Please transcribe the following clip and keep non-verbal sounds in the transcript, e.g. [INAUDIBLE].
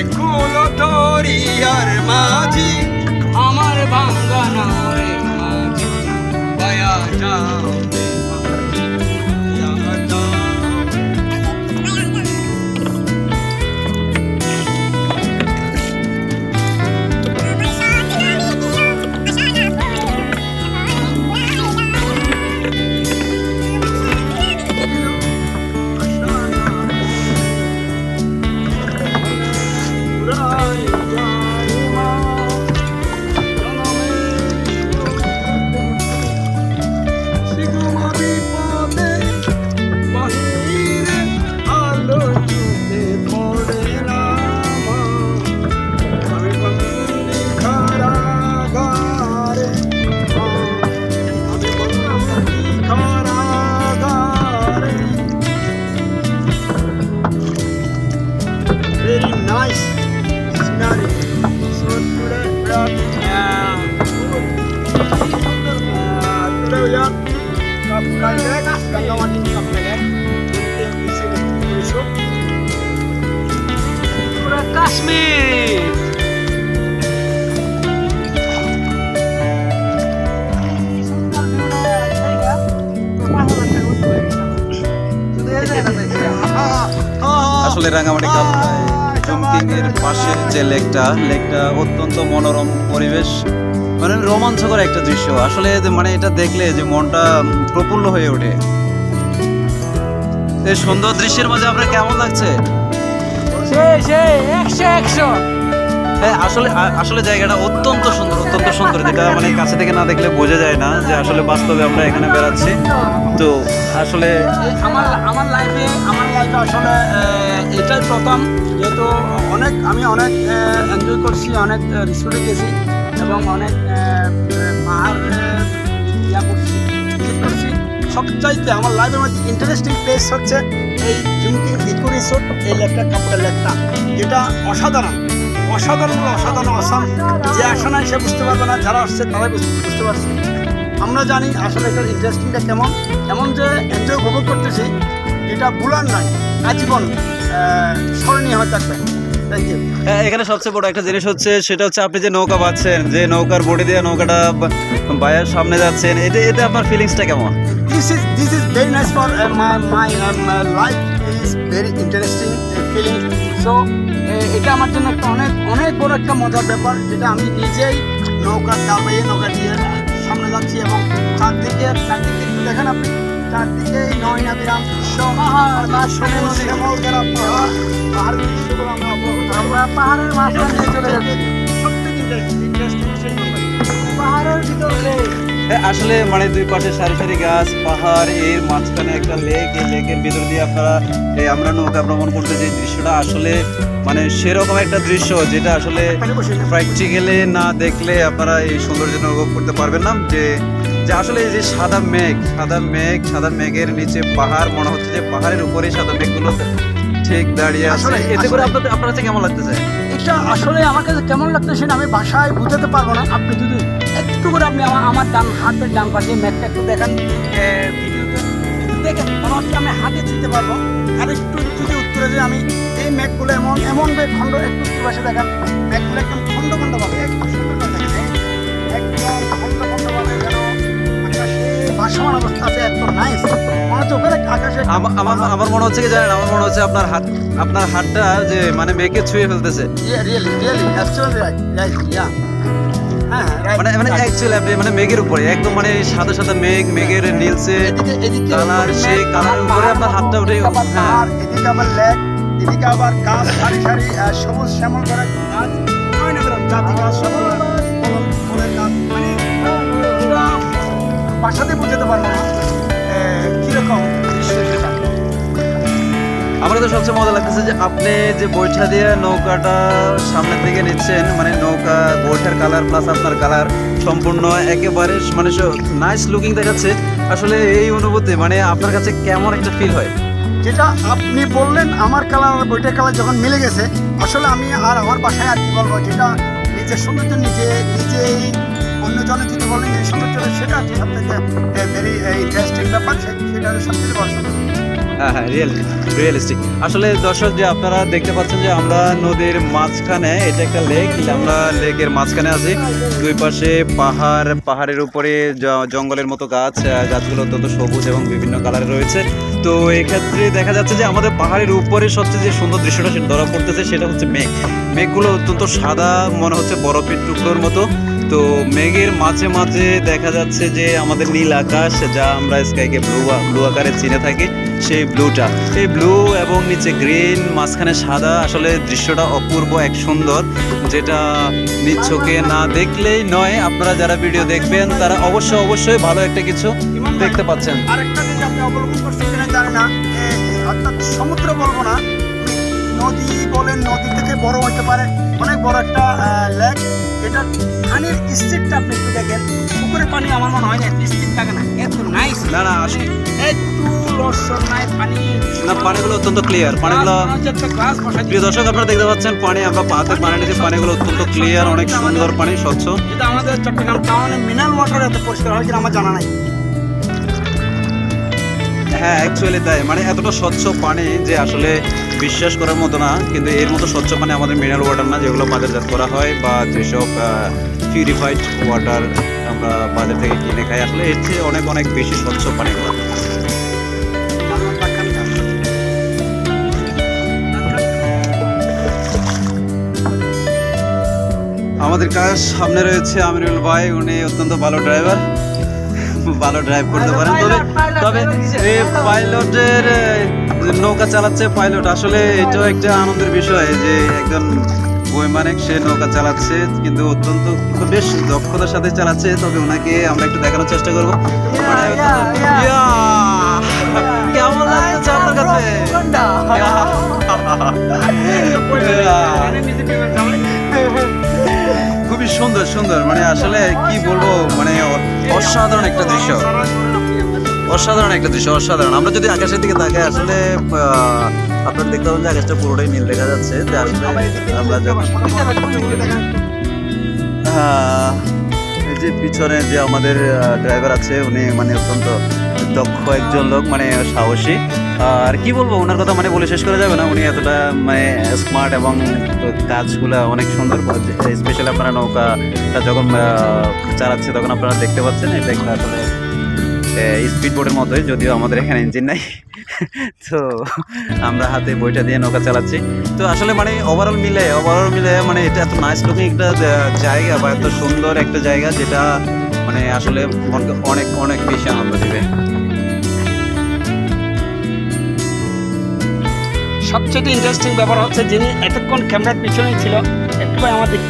একুলো দরিয়ার মাঝি আমার বাংলা রে মাঝি বায়া যাও আসলে রাঙামাটি কাপ্তাই জমকিং পাশে যে লেকটা লেকটা অত্যন্ত মনোরম পরিবেশ মানে রোমাঞ্চকর একটা দৃশ্য। আসলে মানে এটা দেখলে যে মনটা প্রফুল্ল হয়ে ওঠে। এই সুন্দর দৃশ্যের মাঝে আপনার কেমন লাগছে? হ্যাঁ আসলে আসলে জায়গাটা অত্যন্ত সুন্দর অত্যন্ত সুন্দর। যেটা মানে কাছে থেকে না দেখলে বোঝা যায় না যে আসলে বাস্তবে আমরা এখানে বেড়াচ্ছি। তো আসলে আমার আমার লাইফে আমার লাইফে আসলে এটাই প্রথম। যেহেতু অনেক আমি অনেক এনজয় করছি অনেক রিসোর্টে গেছি এবং অনেক পাহাড় ইয়া করছি করছি। সবচাইতে আমার লাইফের মধ্যে ইন্টারেস্টিং প্লেস হচ্ছে এই জুমকিং ইকো রিসোর্ট এই লেকটা কাপড়ের লেকটা যেটা অসাধারণ অসাধারণ অসাধারণ আসাম যে আসে নাই সে বুঝতে পারবে না যারা আসছে তারাই বুঝতে পারছে। আমরা জানি আসলে এটার ইন্টারেস্টিংটা কেমন। এমন যে এনজয় উপভোগ করতেছি এটা ভুলার নাই আজীবন স্মরণীয় হয়ে থাকবে। হ্যাঁ, এখানে সবচেয়ে বড় একটা জিনিস হচ্ছে সেটা হচ্ছে আপনি যে নৌকা পাচ্ছেন যে নৌকার বডি দিয়ে নৌকাটা বায়ের সামনে যাচ্ছেন এটা এতে আপনার ফিলিংসটা কেমন? This is this is very nice for my my life is very interesting feeling so এটা আমার জন্য একটা অনেক অনেক বড় একটা মজার ব্যাপার, যেটা আমি নিজেই নৌকা চাপে নৌকা দিয়ে সামনে যাচ্ছি এবং চারদিকে চারদিকে দেখেন আপনি, চারদিকে নয়না বিরাম দৃশ্য সবুজ পাহাড় দৃশ্যগুলো পাহাড়ের মাঝখান চলে যাচ্ছি। ইন্টারেস্টিং বিষয় পাহাড়ের ভিতরে আসলে মানে দুই পাশে সারি সারি গাছ পাহাড় এর মাঝখানে একটা লেক এই লেকের ভিতর দিয়ে আপনারা এই আমরা নৌকা ভ্রমণ করতে যে দৃশ্যটা আসলে মানে সেরকম একটা দৃশ্য যেটা আসলে প্র্যাকটিক্যালি না দেখলে আপনারা এই সৌন্দর্য অনুভব করতে পারবেন না। যে যে আসলে এই যে সাদা মেঘ সাদা মেঘ সাদা মেঘের নিচে পাহাড় মনে হচ্ছে যে পাহাড়ের উপরে সাদা মেঘগুলো ঠিক দাঁড়িয়ে আছে। আসলে- এতে করে আপনাদের আপনার কাছে কেমন লাগতেছে? এটা আসলে আমার কাছে কেমন লাগতো সেটা আমি ভাষায় বুঝাতে পারব না। আপনি যদি একটু করে আপনি আমার ডান হাতের ডান পাশে ম্যাপটা একটু দেখেন। দেখেন মনে হচ্ছে আমি হাতে ছুঁতে পারব। আর একটু যদি উত্তরে যে আমি এই এমন এমন ভাবে খণ্ড একটু উত্তর পাশে দেখেন একদম খণ্ড খণ্ড পাবে একদম সুন্দর করে দেখেন একদম খণ্ড খণ্ড পাবে যেন ভাসমান অবস্থা আছে এত নাইস মনে হচ্ছে ওখানে আকাশে আমার আমার মনে হচ্ছে কি জানেন? আমার মনে হচ্ছে আপনার হাত আপনার হাতটা যে মানে মেঘে ছুঁয়ে ফেলতেছে। Really really actually right right yeah হ্যাঁ right, মানে মানে right. অ্যাকচুয়ালি আপনি মানে মেঘের উপরে একদম মানে সাদা সাদা মেঘ মেঘের এদিকে এদিকে কালার, উপরে সেই মেঘ, উপরে আপনার হাতটা উঠে- হ্যাঁ। এদিকে আবার লেক এদিকে আবার গাছ সারি সারি সবুজ শ্যামল করে গাছ জাতি গাছ সবুজ গাছ মানে বাসাতে বুঝতে পারব না কীরকম আমার তো সবচেয়ে মজা লাগতেছে যে আপনি যে বৈঠা দিয়ে নৌকাটা সামনের দিকে নিচ্ছেন মানে নৌকা, বৈঠার কালার প্লাস আপনার কালার সম্পূর্ণ একেবারে মানে নাইস লুকিং দেখাচ্ছে। আসলে এই অনুভূতি মানে আপনার কাছে কেমন একটা ফিল হয়? যেটা আপনি বললেন, আমার কালার আর বইটার কালার যখন মিলে গেছে, আসলে আমি আর আমার বাসায় আর কি বলব, যেটা নিজের সৌন্দর্য নিজে নিজেই অন্যজনের যদি বলেন এই সৌন্দর্য সেটা সব থেকে ভেরি ইন্টারেস্টিং ব্যাপার সেটা সব থেকে বড় সৌন্দর্য। হ্যাঁ হ্যাঁ রিয়েল রিয়েলিস্টিক আসলে দর্শক, যে আপনারা দেখতে পাচ্ছেন যে আমরা নদীর মাঝখানে, এটা একটা লেক আমরা লেকের মাঝখানে আছি। দুই পাশে পাহাড়, পাহাড়ের উপরে জঙ্গলের মতো গাছ গাছগুলো অত্যন্ত সবুজ এবং বিভিন্ন কালারের রয়েছে। তো এক্ষেত্রে দেখা যাচ্ছে যে আমাদের পাহাড়ের উপরে সবচেয়ে যে সুন্দর দৃশ্যটা সেটা ধরা পড়তেছে, সেটা হচ্ছে মেঘ। মেঘগুলো অত্যন্ত সাদা, মনে হচ্ছে বরফের টুকরোর মতো। তো মেঘের মাঝে মাঝে দেখা যাচ্ছে যে আমাদের নীল আকাশ, যা আমরা স্কাইকে ব্লু ব্লু আকারে চিনে থাকি। সেই ব্লুটা। এই ব্লু এবং নিচে গ্রিন, মাঝখানে সাদা। আসলে দৃশ্যটা অপূর্ব, এক সুন্দর, যেটা চোখে না দেখলেই নয়। আপনারা যারা ভিডিও দেখবেন, তারা অবশ্যই অবশ্যই ভালো একটা কিছু দেখতে পাচ্ছেন। সমুদ্র বলব না। নদী বলেন, নদী থেকে বড় হতে পারে। অনেক বড় একটা লেক এটা স্থিরটা আপনি একটু দেখেন। পুকুরের পানি আমার মনে হয় না স্থির থাকে না। এত নাইস না না আসলে একটু লসর নাই পানি। না পানিগুলো অত্যন্ত ক্লিয়ার পানিগুলো প্রিয় দর্শক আপনারা দেখতে পাচ্ছেন পানি আমরা পাহাড়ে পানি নিয়েছি পানিগুলো অত্যন্ত ক্লিয়ার অনেক সুন্দর পানি স্বচ্ছ। এটা আমাদের চট্টগ্রাম টাউনে মিনারেল ওয়াটার এত পরিষ্কার হয় কিনা আমার জানা নাই। হ্যাঁ অ্যাকচুয়ালি তাই। মানে এতটা স্বচ্ছ পানি যে আসলে বিশ্বাস করার মতো না কিন্তু এর মতো স্বচ্ছ পানি আমাদের মিনারেল ওয়াটার না যেগুলো বাজারজাত করা হয় বা যেসব পিউরিফাইড ওয়াটার আমরা বাজার থেকে কিনে খাই আসলে এর চেয়ে অনেক অনেক বেশি স্বচ্ছ পানি পানিগুলো আমাদের কাজ সামনে রয়েছে আমিরুল ভাই, উনি অত্যন্ত ভালো ড্রাইভার ভালো ড্রাইভ করতে পারেন। তবে তবে এই পাইলটের নৌকা চালাচ্ছে পাইলট আসলে এটাও একটা আনন্দের বিষয় যে একজন বৈমানিক সে নৌকা চালাচ্ছে, কিন্তু অত্যন্ত বেশ দক্ষতার সাথে চালাচ্ছে, তবে ওনাকে আমরা একটু দেখানোর চেষ্টা করব। মানে কেমন খুবই সুন্দর সুন্দর মানে আসলে কি বলব মানে অসাধারণ একটা দৃশ্য। অসাধারণ একটা দৃশ্য, অসাধারণ। আমরা যদি আকাশের দিকে তাকাই, আসলে আপনারা দেখতে পাবেন যে আকাশটা পুরোটাই নীল দেখা যাচ্ছে, যে আসলে আমরা এই যে পিছনে যে আমাদের ড্রাইভার আছে, উনি মানে অত্যন্ত দক্ষ একজন লোক মানে সাহসী। আর কি বলব, ওনার কথা মানে বলে শেষ করা যাবে না। উনি এতটা মানে স্মার্ট এবং কাজগুলা অনেক সুন্দর স্পেশালি আপনারা নৌকাটা যখন চালাচ্ছে, তখন আপনারা দেখতে পাচ্ছেন, এটা একটা আসলে স্পিড মতোই, যদিও আমাদের এখানে ইঞ্জিন নাই। [LAUGHS] তো আমরা হাতে বইটা দিয়ে নৌকা চালাচ্ছি। তো আসলে মানে ওভারঅল মিলে ওভারঅল মিলে মানে এটা এত নাইস লুকিং একটা জায়গা বা এত সুন্দর একটা জায়গা যেটা মানে আসলে মনকে অনেক অনেক বেশি আনন্দ দেবে। সবচেয়ে ইন্টারেস্টিং ব্যাপার হচ্ছে যিনি এতক্ষণ ক্যামেরার পিছনেই ছিল, একটু দিক